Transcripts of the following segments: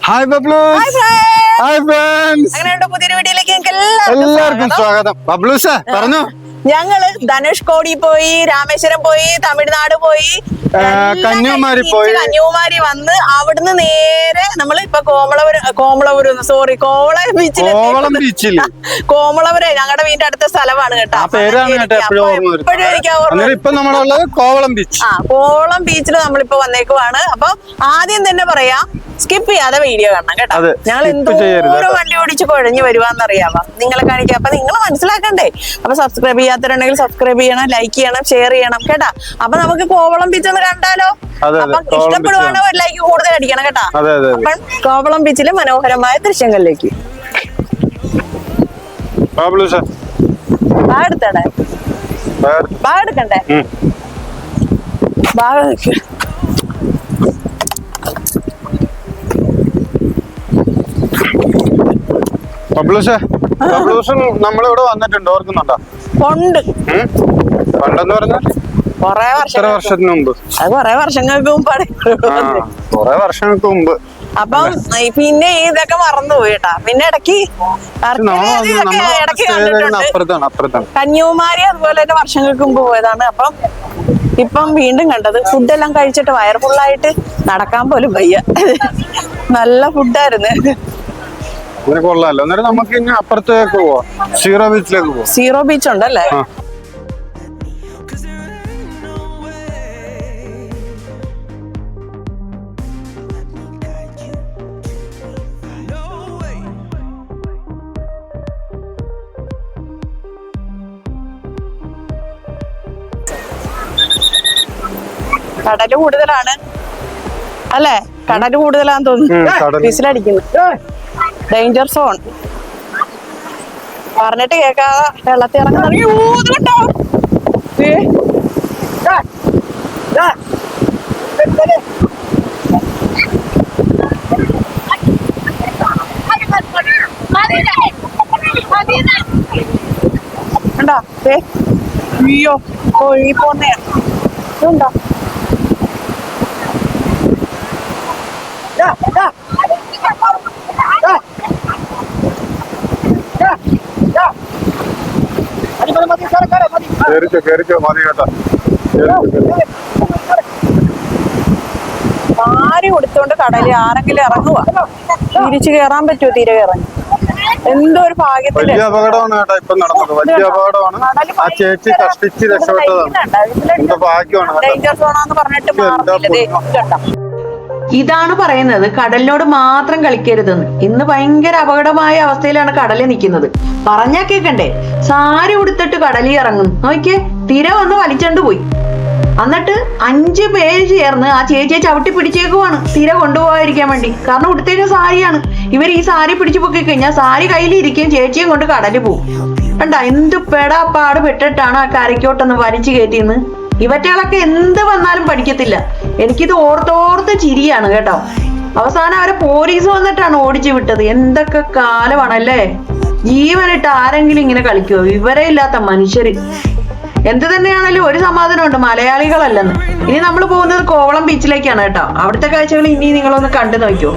Hi ബബ്ലൂസ് hi friends അങ്ങനെയുണ്ട് പുതിയൊരു വീഡിയോയിലേക്ക് എല്ലാവർക്കും സ്വാഗതം. ബബ്ലൂസ് പറഞ്ഞു? ഞങ്ങൾ ധനുഷ് കോടി പോയി രാമേശ്വരം പോയി തമിഴ്നാട് പോയി. കന്യാകുമാരി പോയി. കന്യാകുമാരി വന്ന് അവിടുന്ന് നേരെ നമ്മൾ ഇപ്പൊ കോമളപുരം കോമളപുരം സോറി കോവള ബീച്ചിൽ കോവളം ബീച്ചിൽ കോമളപുരം ഞങ്ങളുടെ വീടിന്റെ അടുത്ത സ്ഥലമാണ് കേട്ടോ. പേരാണ് എനിക്ക് ഓർമ്മ കോവളം ബീച്ച് ആ കോവളം ബീച്ചിൽ നമ്മളിപ്പോ വന്നേക്കുവാണ്. അപ്പൊ ആദ്യം തന്നെ പറയാം സ്കിപ്പ് ചെയ്യാതെ വീഡിയോ കാണണം കേട്ടോ. ഞങ്ങൾ എന്തോരം. വണ്ടി ഓടിച്ച് കുഴഞ്ഞു വരുവാന്നറിയാമോ നിങ്ങളെ കാണിക്കാം. അപ്പൊ നിങ്ങൾ മനസ്സിലാക്കണ്ടേ? അപ്പൊ സബ്സ്ക്രൈബ് ചെയ്യാത്തവരുണ്ടെങ്കിൽ സബ്സ്ക്രൈബ് ചെയ്യണം ലൈക്ക് ചെയ്യണം ഷെയർ ചെയ്യണം കേട്ടാ? അപ്പൊ നമുക്ക് കോവളം ബീച്ച് ഒന്ന് കണ്ടാലോ? അപ്പൊ ഇഷ്ടപ്പെടുവാണോ ഒരു ലൈക്ക് കൂടുതൽ അടിക്കണം കേട്ടാ. അപ്പം കോവളം ബീച്ചിലെ മനോഹരമായ ദൃശ്യങ്ങളിലേക്ക്. ബബ്ലൂസ് ബാ എടുത്തടേ ബാ എടുക്കണ്ടേ? ബാ നിക്ക്. ബബ്ലൂസ് ബബ്ലൂസും നമ്മളിവിടെ വന്നിട്ടുണ്ട് ഓർക്കുന്നുണ്ടോ? ഉണ്ട്? പണ്ടെന്ന് പറഞ്ഞാൽ കൊറേ വർഷം വർഷത്തിന് മുമ്പ്. അത് കൊറേ വർഷങ്ങൾക്ക് മുമ്പാണ്. കുറെ വർഷങ്ങൾക്ക് മുമ്പ്. അപ്പം പിന്നെ ഇതൊക്കെ മറന്നുപോയി കേട്ടാ പിന്നെ ഇടയ്ക്ക് ഇടയ്ക്ക് കണ്ടിട്ടുണ്ട്. കന്യാകുമാരി അതുപോലെ തന്നെ വർഷങ്ങൾക്ക് മുമ്പ് പോയതാണ്. അപ്പം ഇപ്പം വീണ്ടും കണ്ടത് ഫുഡെല്ലാം കഴിച്ചിട്ട് വയർ ഫുള്ളായിട്ട് നടക്കാൻ പോലും വയ്യ. നല്ല ഫുഡായിരുന്നു അങ്ങനെ കൊള്ളാമല്ലോ അന്നേരം നമുക്ക് ഇനി അപ്പുറത്തേക്ക് പോവാം. സീറോ ബീച്ചിലേക്ക് പോവാം. സീറോ ബീച്ച് ഉണ്ടല്ലേ ആ. കടൽ കൂടുതലാണ്. അല്ലേ? കടൽ കൂടുതലാന്ന് ഉം, തോന്നുന്നു കടൽ. വിസിലടിക്കുന്നു. ഡേഞ്ചർ സോൺ പറഞ്ഞിട്ട് കേക്കാതെ വെള്ളത്തിൽ. ദാ, ദാ. കണ്ടോ? ദേ. അയ്യോ ദാ, ദാ. ദാ. ദാ, ദാ. കേറിച്ചോ കേറിച്ചോ മതി കേട്ടോ. ആര് കൊടുത്തോണ്ട് കടലിൽ ആരെങ്കിലും ഇറങ്ങുവാ? തിരിച്ചു കേറാൻ പറ്റുമോ തീരെ കയറാൻ എന്തോ ഒരു ഭാഗ്യത്തിന്റെ വലിയ അപകടമാണ് കേട്ടോ ഇപ്പൊ നടന്നത്. വലിയ അപകടമാണ്. ആ ചേച്ചി കഷ്ടിച്ച് രക്ഷപ്പെട്ടതാണ്. ഭാഗ്യമാണ് ഡേഞ്ചർ സോണാന്ന് പറഞ്ഞിട്ട് മാറുന്നില്ല? ഇതാണ് പറയുന്നത്. കടലിനോട് മാത്രം കളിക്കരുതെന്ന്. ഇന്ന് ഭയങ്കര അപകടമായ അവസ്ഥയിലാണ് കടലിൽ നിൽക്കുന്നത്. പറഞ്ഞാ കേക്കണ്ടേ? സാരി ഉടുത്തിട്ട് കടലിൽ ഇറങ്ങും. നോക്കിയേ തിര വന്ന് വലിച്ചണ്ട് പോയി. എന്നിട്ട് അഞ്ച് പേര് ചേർന്ന് ആ ചേച്ചിയെ ചവിട്ടി പിടിച്ചേക്കുവാണ്. തിര കൊണ്ടുപോകാതിരിക്കാൻ വേണ്ടി. കാരണം ഉടുത്തേക്ക് സാരിയാണ്. ഇവർ ഈ സാരി പിടിച്ചു പൊക്കി കഴിഞ്ഞാൽ സാരി കയ്യിലിരിക്കുകയും ചേച്ചിയും കൊണ്ട് കടലിൽ പോകും കണ്ട എന്ത് പെടാ പാട് പെട്ടിട്ടാണ് ആ കരയ്ക്കോട്ടൊന്ന് വലിച്ചു കയറ്റിയെന്ന്. ഇവറ്റകളൊക്കെ എന്ത് വന്നാലും പഠിക്കത്തില്ല. എനിക്കിത് ഓർത്തോർത്ത് ചിരിയാണ് കേട്ടോ. അവസാനം അവരെ പോലീസ് വന്നിട്ടാണ് ഓടിച്ചു വിട്ടത്. എന്തൊക്കെ കാലമാണല്ലേ? ജീവനിട്ട് ആരെങ്കിലും ഇങ്ങനെ കളിക്കുമോ ഇവരെ ഇല്ലാത്ത മനുഷ്യര്. എന്ത് തന്നെയാണെങ്കിലും ഒരു സമാധാനമുണ്ട്. മലയാളികളല്ലെന്ന്. ഇനി നമ്മൾ പോകുന്നത് കോവളം ബീച്ചിലേക്കാണ് കേട്ടോ. അവിടുത്തെ കാഴ്ചകൾ ഇനി നിങ്ങളൊന്ന് കണ്ടു നോക്കിയോ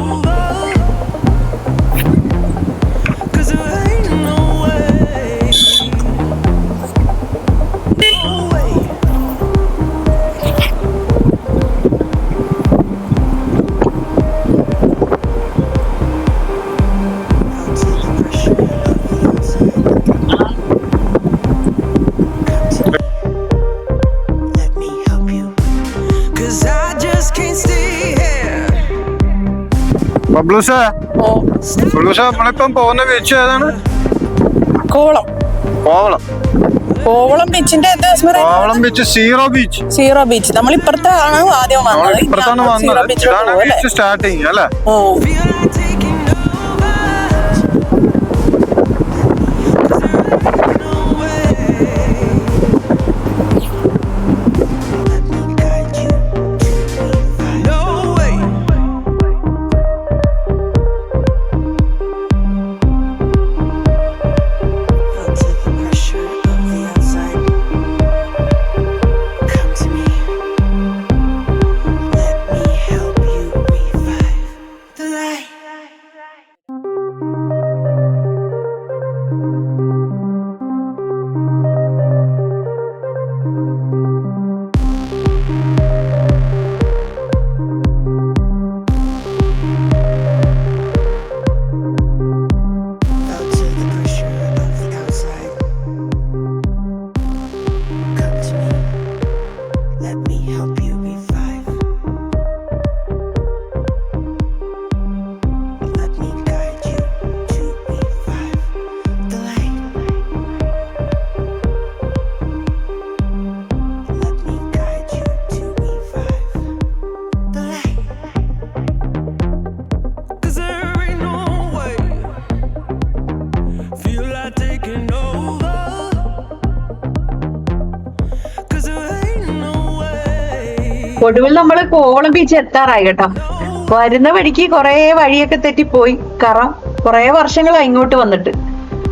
ബബ്ലൂസേ ബബ്ലൂസേ നമ്മളിപ്പം പോകുന്ന ബീച്ച് ഏതാണ്? കോവളം. കോവളം. കോവളം ബീച്ചിന്റെ? Kovalam beach zero beach zero beach നമ്മൾ ഇപ്പുറത്താണ് ആദ്യം വന്നത്. ഇപ്പുറത്താണ് വന്നത്. സ്റ്റാർട്ടിങ് അല്ലേ? ഒടുവിൽ നമ്മൾ കോവളം ബീച്ച് എത്താറായി കേട്ടോ. വരുന്ന വഴിക്ക് കൊറേ വഴിയൊക്കെ തെറ്റി പോയി കാരണം കൊറേ വർഷങ്ങളായി ഇങ്ങോട്ട് വന്നിട്ട്.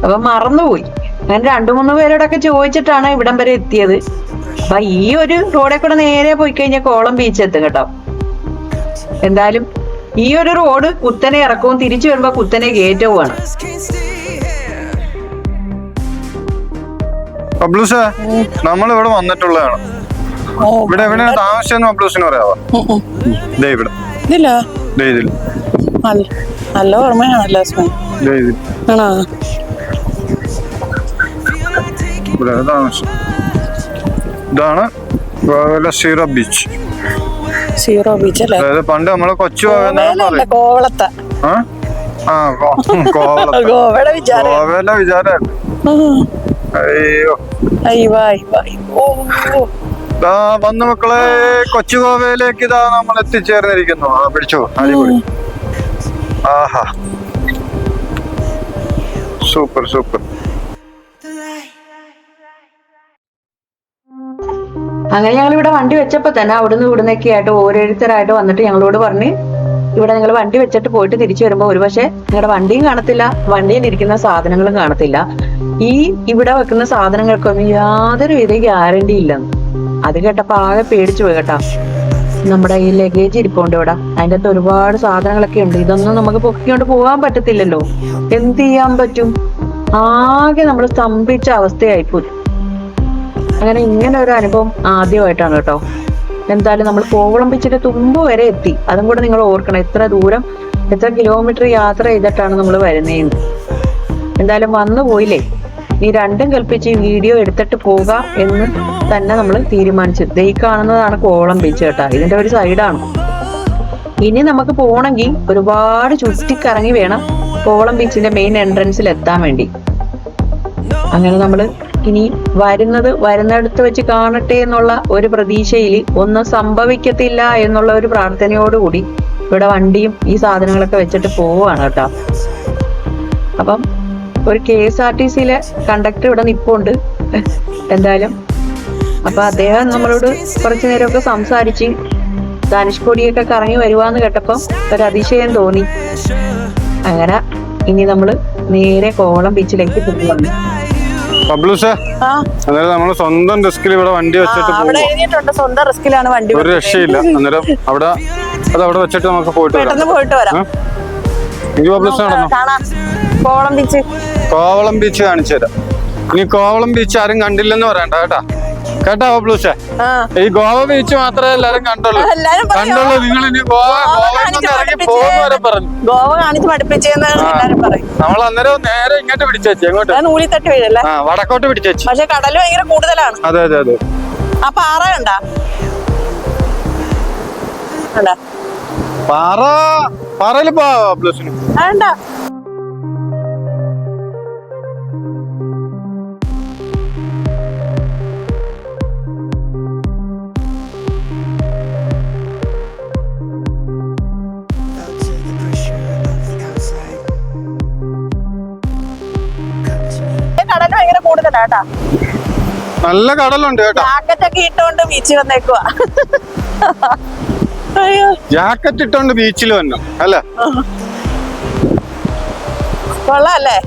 അപ്പൊ മറന്നുപോയി. ഞാൻ രണ്ടു മൂന്ന് പേരോടൊക്കെ ചോദിച്ചിട്ടാണ് ഇവിടം വരെ എത്തിയത്. അപ്പൊ ഈ ഒരു റോഡിൽ കൂടെ നേരെ പോയി കഴിഞ്ഞാൽ കോളം ബീച്ച് എത്തും കേട്ടോ. എന്തായാലും ഈ ഒരു റോഡ് കുത്തനെ ഇറക്കവും തിരിച്ചു വരുമ്പോ കുത്തനെ കയറ്റവുമാണ് നമ്മൾ ഇവിടെ വന്നിട്ടുള്ളതാണ്. ഇവിടെ എവിടെയാണ് താമസിച്ചെന്ന് പബ്ലൂസിന് പറയാവോ. ദേ ഇവിടെ. ഇതില്ല. ദേ ഇതിൽ നല്ല ഓർമ്മയാണല്ലോ ദേ ഇതിൽ ആണോ? ഇവിടെ താമസം. ഇതാണ് സീറോ ബീച്ച്. സീറോ ബീച്ച് അല്ലേ? അതായത് പണ്ട് നമ്മൾ കൊച്ചു കോവളത്തെ ആ? ആ കോ- കോവളത്ത് ഗോവയുടെ വിചാരം. അയ്യോ. അയ്യോ അയ്യോ അയ്യോ. ഓ. വന്നു മക്കളെ കൊച്ചു ഗോവയിലേക്ക് ഇതാ നമ്മൾ എത്തിച്ചേർന്നിരിക്കുന്നു. ആ പിടിച്ചോ അടിപൊളി. ആഹാ. Super super. അങ്ങനെ ഞങ്ങൾ ഇവിടെ വണ്ടി വെച്ചപ്പോ തന്നെ അവിടുന്ന് ഇവിടുന്നൊക്കെ ആയിട്ട് ഓരോരുത്തരായിട്ട് വന്നിട്ട് ഞങ്ങളോട് പറഞ്ഞ് ഇവിടെ നിങ്ങൾ വണ്ടി വെച്ചിട്ട് പോയിട്ട് തിരിച്ചു വരുമ്പോൾ ഒരുപക്ഷെ നിങ്ങളുടെ വണ്ടിയും കാണത്തില്ല വണ്ടിയിൽ ഇരിക്കുന്ന സാധനങ്ങളും കാണത്തില്ല. ഈ ഇവിടെ വെക്കുന്ന സാധനങ്ങൾക്കൊന്നും യാതൊരു വിധ ഗ്യാരണ്ടി ഇല്ലെന്ന്. അത് കേട്ടപ്പോ ആകെ പേടിച്ചു പോയി കേട്ടാ. നമ്മുടെ ഈ ലഗേജ് ഇരിപ്പുണ്ട് ഇവിടെ. അതിന്റെ അകത്ത് ഒരുപാട് സാധനങ്ങളൊക്കെ ഉണ്ട്. ഇതൊന്നും നമുക്ക് പൊക്കിക്കൊണ്ട് പോകാൻ പറ്റത്തില്ലല്ലോ. എന്ത് ചെയ്യാൻ പറ്റും? ആകെ നമ്മൾ സ്തംഭിച്ച അവസ്ഥയായിപ്പോയി. അങ്ങനെ ഇങ്ങനെ ഒരു അനുഭവം ആദ്യമായിട്ടാണ് കേട്ടോ. എന്തായാലും നമ്മൾ കോവളമ്പിച്ചിട്ട് തുമ്പ് വരെ എത്തി. അതും കൂടെ നിങ്ങൾ ഓർക്കണം. എത്ര ദൂരം എത്ര കിലോമീറ്റർ യാത്ര ചെയ്തിട്ടാണ് നമ്മൾ വരുന്നതെന്ന്. എന്തായാലും വന്നു പോയില്ലേ? ഈ രണ്ടും കൽപ്പിച്ച് ഈ വീഡിയോ എടുത്തിട്ട് പോവുക എന്ന് തന്നെ നമ്മൾ തീരുമാനിച്ചു. ദൈ കാണുന്നതാണ് കോളം ബീച്ച് കേട്ടോ. ഇതിന്റെ ഒരു സൈഡാണ്. ഇനി നമുക്ക് പോകണമെങ്കിൽ ഒരുപാട് ചുറ്റിക്കറങ്ങി വേണം കോളം ബീച്ചിന്റെ മെയിൻ എൻട്രൻസിൽ എത്താൻ വേണ്ടി. അങ്ങനെ നമ്മൾ ഇനി വരുന്നത് വരുന്നിടത്ത് വെച്ച് കാണട്ടെ എന്നുള്ള ഒരു പ്രതീക്ഷയിൽ ഒന്നും സംഭവിക്കത്തില്ല എന്നുള്ള ഒരു പ്രാർത്ഥനയോടുകൂടി ഇവിടെ വണ്ടിയും ഈ സാധനങ്ങളൊക്കെ വെച്ചിട്ട് പോവുകയാണ് കേട്ടോ. അപ്പം ഒരു കെ എസ് ആർ ടി സിയിലെ കണ്ടക്ടർ ഇവിടെ നിപ്പുണ്ട്. എന്തായാലും. അപ്പൊ അദ്ദേഹം നമ്മളോട് കുറച്ചു നേരമൊക്കെ സംസാരിച്ച് ധനുഷ്കോടിയൊക്കെ കറങ്ങി വരുവാന്ന് കേട്ടപ്പോ ഒരു അതിശയം തോന്നി. അങ്ങനെ ഇനി നമ്മൾ നേരെ കോളം ബീച്ചിലേക്ക് പോകുന്നു അന്നേരം നമ്മൾ സ്വന്തം റിസ്കിൽ ഇവിടെ വണ്ടി വെച്ചിട്ട് സ്വന്തം റിസ്കിലാണ് വണ്ടി ഒരു രക്ഷയില്ല. അന്നേരം അവിടെ അത് അവിടെ വെച്ചിട്ട് നമുക്ക് പോയിട്ട് വരാം. പോയിട്ട് വരാം. കോവളം ബീച്ച് കോവളം ബീച്ച് കാണിച്ചു തരാം. ഇനി കോവളം ബീച്ച് ആരും കണ്ടില്ലെന്ന് പറയണ്ട കേട്ടാ. കേട്ടോ ആ. ഈ ഗോവ ബീച്ച് മാത്രമേ എല്ലാരും കണ്ടുള്ളൂ. കണ്ടുള്ളൂ. നിങ്ങൾ ഇനി ഗോവ ഇറങ്ങി പോകുന്നവരെ പോകുന്ന വരെ പറഞ്ഞു. ഗോവ കാണിച്ച് പഠിപ്പിച്ചെന്ന് എല്ലാരും നമ്മൾ അന്നേരം നേരെ ഇങ്ങോട്ട് പിടിച്ചേച്ചി എങ്ങോട്ട്? അത് നൂലി തട്ടി വീഴല്ലേ? ആ വടക്കോട്ട് പിടിച്ചേച്ചി പക്ഷെ കടൽ ഭയങ്കര കൂടുതലാണ്. അതെ അതെ അതെ. ആ പാറ കണ്ടാ? പാറ! പാറയിൽ പോ പ്ലസിന് വേണ്ട. കടൽ ഭയങ്കര കൂടുതലാ കേട്ടാ. നല്ല കടലുണ്ട് കേട്ടോ. ജാക്കറ്റ് ഒക്കെ ഇട്ടുകൊണ്ട് ബീച്ചിൽ വന്നേക്കുവാ. ജാക്കറ്റ് ഇട്ടോണ്ട് ബീച്ചിൽ വന്നു അല്ലേ? കൊള്ളാല്ലേ?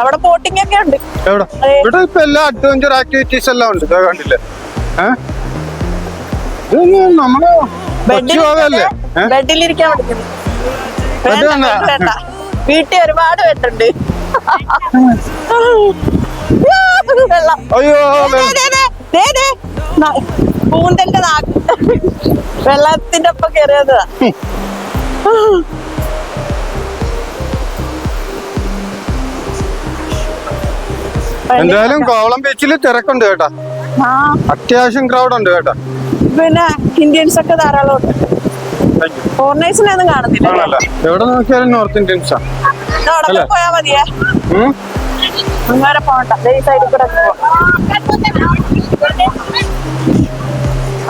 അവിടെ ബോട്ടിംഗ് ഒക്കെ ഉണ്ട്. എവിടെ. ഇവിടെ ഇപ്പൊ എല്ലാ അഡ്വഞ്ചർ ആക്ടിവിറ്റീസ് എല്ലാം ഉണ്ട് കണ്ടില്ലേ? നമ്മൾ ഏ? ബെഡിലിരിക്കാൻ. വീട്ടിൽ ഒരുപാട് വെട്ടുണ്ട് അയ്യോ കൂന്തന്റെ നാക്ക് വെള്ളത്തിന്റെ ഒപ്പം കയറിയത് എന്തായാലും കോവളം ബീച്ചിൽ തിരക്കുണ്ട് കേട്ടാ. അത്യാവശ്യം ക്രൗഡ് ഉണ്ട് കേട്ടാ. പിന്നെ ഇന്ത്യൻസ് ഒക്കെ ധാരാളം ഉണ്ട്. ഫോറിനേഴ്സിനെ ഒന്നും കാണുന്നില്ല എവിടെ നോക്കിയാലും നോർത്ത് ഇന്ത്യൻസാ അവിടെ അല്ലേ? പോയാ മതിയേ? ഉം? അങ്ങനെ പോകണ്ട. ദേ ഈ സൈഡിൽ കൂടെ പോവാം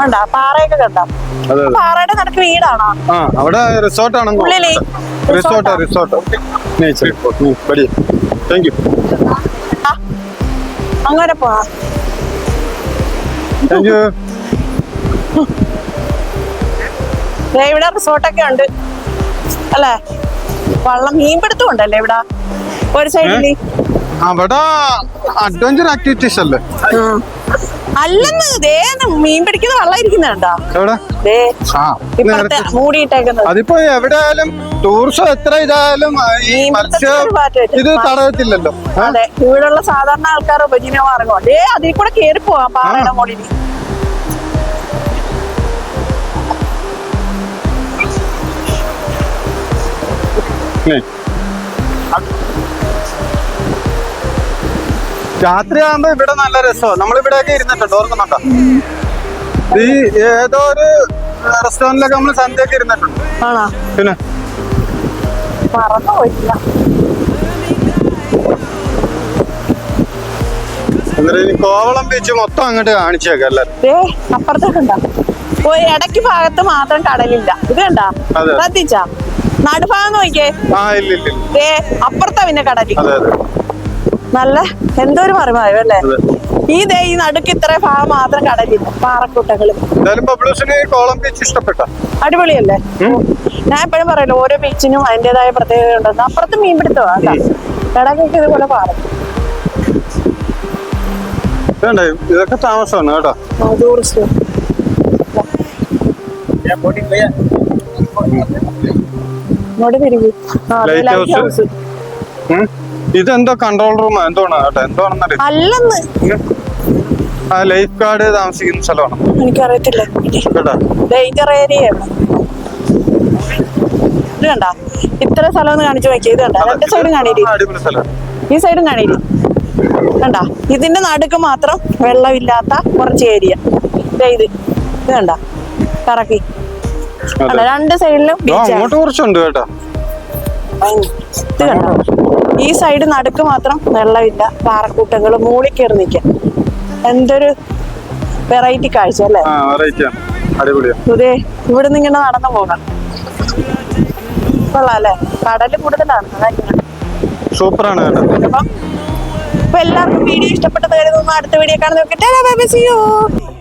ഉണ്ടോ? പാറയൊക്കെ കണ്ടോ പാറയുടെ നടക്ക് വീടാണോ? അവിടെ റിസോർട്ട് ആണ് റിസോർട്ട് റിസോർട്ടാ നേച്ചർ ബടി താങ്ക് യു അങ്ങനെ പോവാം. താങ്ക് യു ഇവിടെ റിസോർട്ടൊക്കെ ഉണ്ട്. അല്ലേ? വള്ളം മീൻപിടുത്തം ഉണ്ടല്ലേ ഇവിടെ? ഒരു സൈഡിൽ അവിടെ അഡ്വഞ്ചർ ആക്ടിവിറ്റീസ് അല്ലേ? അല്ലെന്ന് ദേ മീൻ പിടിക്കുന്ന വെള്ളം ഇരിക്കുന്നുണ്ടോ എവിടെ? ദേ ആ ഇപ്പഴത്തെ നേരത്തെ മൂടിയിട്ടേക്കുന്നത്. അതിപ്പോ എവിടെയായാലും ടൂറിസം എത്ര ഇതായാലും ഈ ഈ മത്സ്യ മൊത്തത്തിൽ മാറ്റമില്ല. ഇത് തടയത്തില്ലല്ലോ. ഏ? അതെ ഇവിടെയുള്ള സാധാരണ ആൾക്കാർ ഉപജീവനമാർഗം ദേ അതിൽ കൂടെ കേറി പോവാം പാറയുടെ മുകളിൽ. ഉം. രാത്രിയാകുമ്പോ ഇവിടെ നല്ല രസമാണ് നമ്മളിവിടെയൊക്കെ ഇരുന്നിട്ടുണ്ട് ഓർക്കുന്നുണ്ടോ? ഈ ഏതോ ഒരു റെസ്റ്റോറന്റിലൊക്കെ നമ്മൾ സന്ധ്യയൊക്കെ ഇരുന്നിട്ടുണ്ട്. പിന്നെ? എന്നിട്ട് കോവളം ബീച്ച് മൊത്തം അങ്ങോട്ട് കാണിച്ചേക്കാം എല്ലാരും. ഇടയ്ക്ക് ഭാഗത്ത് മാത്രം കടലില്ല. ഇത് കണ്ടാ. ശ്രദ്ധിച്ചാ? നടുഭാഗം നോക്കിയേ. അപ്പുറത്താ പിന്നെ കടലില്ല നല്ല എന്തോ ഒരു മറിമായോ അല്ലേ ഈ ദേ ഈ നടുക്ക് ഇത്ര ഭാഗം മാത്രം കടലില്ല പാറക്കൂട്ടങ്ങളും. അടിപൊളിയല്ലേ? ഞാൻ എപ്പോഴും പറയല്ലോ ഓരോ ബീച്ചിനും അതിന്റേതായ പ്രത്യേകത ഉണ്ടെന്ന്. അപ്പുറത്ത് മീൻ പിടുത്തമാ ഇടയ്ക്കൊക്കെ ഇതുപോലെ പാറ. ഇതൊക്കെ താമസമാണ് കേട്ടോ. ടൂറിസ്റ്റ് ഇങ്ങോട്ട് തിരികെ. Light light. ഹൗസ്. ഇതെന്തോ കൺട്രോൾ റൂം എന്തോണ കേട്ടോ എന്തോണെന്നറിയാം അല്ലെന്ന്. ആ ലൈഫ് ഗാർഡ് താമസിക്കുന്ന സ്ഥലമാണ്? എനിക്കറിയത്തില്ല. കേട്ടോ ഡേഞ്ചർ ഏരിയ ഇത് കണ്ട? ഇത്ര സ്ഥലം ഒന്ന് കാണിച്ചു നോക്കിയ. ഇത് കണ്ട? രണ്ട് സൈഡും കാണിയില്ലേ? ഈ സൈഡും കാണിയില്ലേ? കണ്ട? ഇതിന്റെ നടുക്ക് മാത്രം വെള്ളമില്ലാത്ത കുറച്ച് ഏരിയ ഇത്. ഇത് കണ്ട? കറക്കി. രണ്ട് സൈഡിലും അങ്ങോട്ട് കുറച്ചുണ്ട് കേട്ടോ. ഇത് കണ്ട? ഈ സൈഡ് നടുക്ക് മാത്രം വെള്ളമില്ല. പാറക്കൂട്ടങ്ങൾ മൂളി കയറി നിൽക്കാം. എന്തൊരു വെറൈറ്റി കാഴ്ച അല്ലേ? ഇതേ ഇവിടെ നിന്ന് ഇങ്ങനെ നടന്നു പോകണം കൊള്ളാം അല്ലേ? കടൽ കൂടുതലാണ്. സൂപ്പറാണ് അപ്പം ഇപ്പൊ എല്ലാവർക്കും വീഡിയോ ഇഷ്ടപ്പെട്ടത് കരുതുന്നു. അടുത്ത വീഡിയോ കാണുന്ന നോക്കിട്ട്